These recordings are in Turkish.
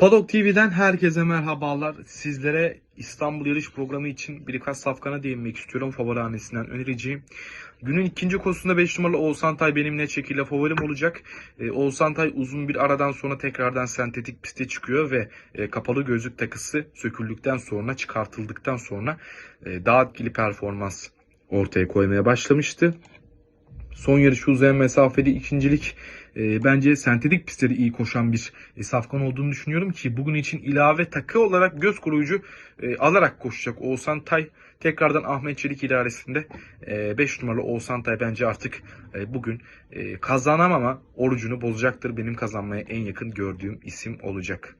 Padok TV'den herkese merhabalar. Sizlere İstanbul yarış programı için birkaç safkana değinmek istiyorum. Favorihanesinden önereceğim. Günün ikinci koşusunda 5 numaralı Oğuzhan Tay benimle şekilde favorim olacak. Ee, Oğuzhan Tay uzun bir aradan sonra tekrardan sentetik piste çıkıyor ve e, kapalı gözlük takısı söküldükten sonra çıkartıldıktan sonra e, daha etkili performans ortaya koymaya başlamıştı. Son yarışı uzayan mesafeli ikincilik e, bence sentetik pistte de iyi koşan bir e, safkan olduğunu düşünüyorum ki bugün için ilave takı olarak göz koruyucu e, alarak koşacak Oğuzhan Tay tekrardan Ahmet Çelik idaresinde 5 numaralı Oğuzhan Tay bence artık e, bugün e, kazanamama orucunu bozacaktır. Benim kazanmaya en yakın gördüğüm isim olacak.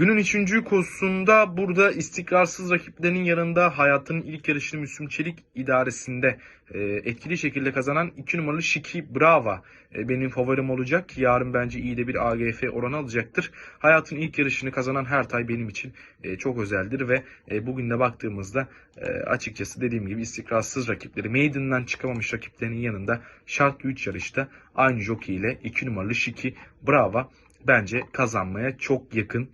Günün üçüncü koşusunda burada istikrarsız rakiplerinin yanında hayatının ilk yarışını Müslüm Çelik idaresinde e, etkili şekilde kazanan 2 numaralı Şiki Brava e, benim favorim olacak. Yarın bence iyi de bir AGF oranı alacaktır. Hayatın ilk yarışını kazanan her tay benim için e, çok özeldir ve e, bugün de baktığımızda e, açıkçası dediğim gibi istikrarsız rakipleri, Maiden'dan çıkamamış rakiplerinin yanında şartlı 3 yarışta aynı jockey ile 2 numaralı Şiki Brava bence kazanmaya çok yakın.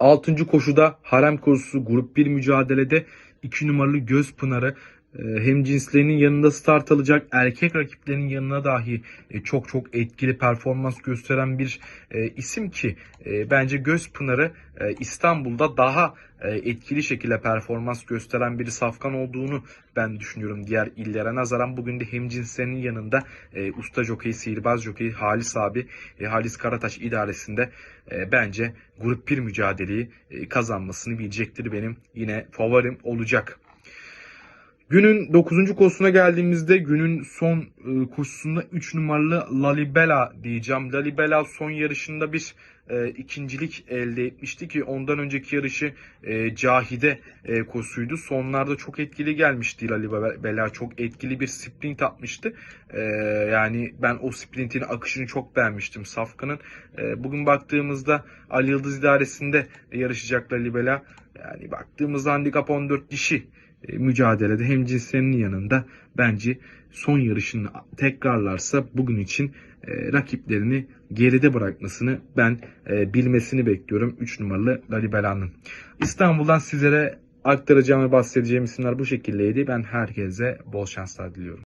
6. koşuda harem koşusu grup 1 mücadelede 2 numaralı Göz Pınarı hem cinslerinin yanında start alacak erkek rakiplerinin yanına dahi e, çok çok etkili performans gösteren bir e, isim ki e, bence Göz Pınarı e, İstanbul'da daha etkili şekilde performans gösteren bir safkan olduğunu ben düşünüyorum diğer illere nazaran. Bugün de hem cinslerinin yanında usta jockey, sihirbaz jockey Halis abi, Halis Karataş idaresinde bence grup 1 mücadeleyi kazanmasını bilecektir benim yine favorim olacak. Günün 9. koşusuna geldiğimizde günün son e, koşusunda 3 numaralı Lalibela diyeceğim. Lalibela son yarışında bir e, ikincilik elde etmişti ki ondan önceki yarışı e, Cahide e, koşusuydu. Sonlarda çok etkili gelmişti Lalibela. Çok etkili bir sprint atmıştı. E, yani ben o sprintin akışını çok beğenmiştim Safkan'ın. E, bugün baktığımızda Ali Yıldız idaresinde yarışacak Lalibela. Yani baktığımızda handikap 14 dişi e, mücadelede hem cinslerinin yanında bence son yarışını tekrarlarsa bugün için e, rakiplerini geride bırakmasını ben e, bilmesini bekliyorum 3 numaralı Lalibela'nın. İstanbul'dan sizlere aktaracağım ve bahsedeceğim isimler bu şekildeydi. Ben herkese bol şanslar diliyorum.